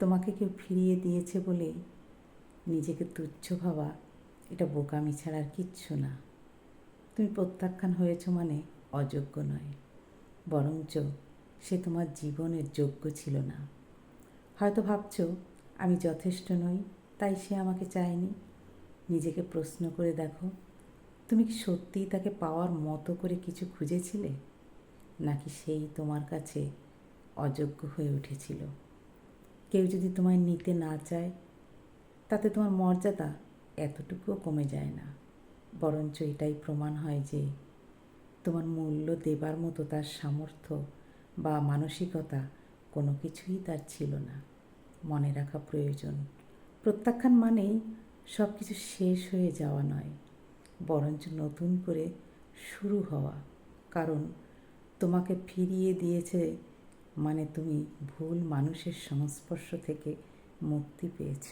তোমাকে কেউ ফিরিয়ে দিয়েছে বলে নিজেকে তুচ্ছ ভাবা, এটা বোকামি ছাড়া আর কিচ্ছু না। তুমি প্রত্যাখ্যান হয়েছ মানে অযোগ্য নয়, বরঞ্চ সে তোমার জীবনের যোগ্য ছিল না। হয়তো ভাবছ, আমি যথেষ্ট নই, তাই সে আমাকে চায়নি। নিজেকে প্রশ্ন করে দেখো, তুমি কি সত্যিই তাকে পাওয়ার মতো করে কিছু খুঁজেছিলে? নাকি সেই তোমার কাছে অযোগ্য হয়ে উঠেছিল? কেউ যদি তোমায় নিতে না চায়, তাতে তোমার মর্যাদা এতটুকুও কমে যায় না। বরঞ্চ এটাই প্রমাণ হয় যে, তোমার মূল্য দেবার মতো তার সামর্থ্য বা মানসিকতা কোনো কিছুই তার ছিল না। মনে রাখা প্রয়োজন। প্রত্যাখ্যান মানেই সব কিছু শেষ হয়ে যাওয়া নয়, বরঞ্চ নতুন করে শুরু হওয়া। কারণ তোমাকে ফিরিয়ে দিয়েছে মানে তুমি ভুল মানুষের সংস্পর্শ থেকে মুক্তি পেয়েছ।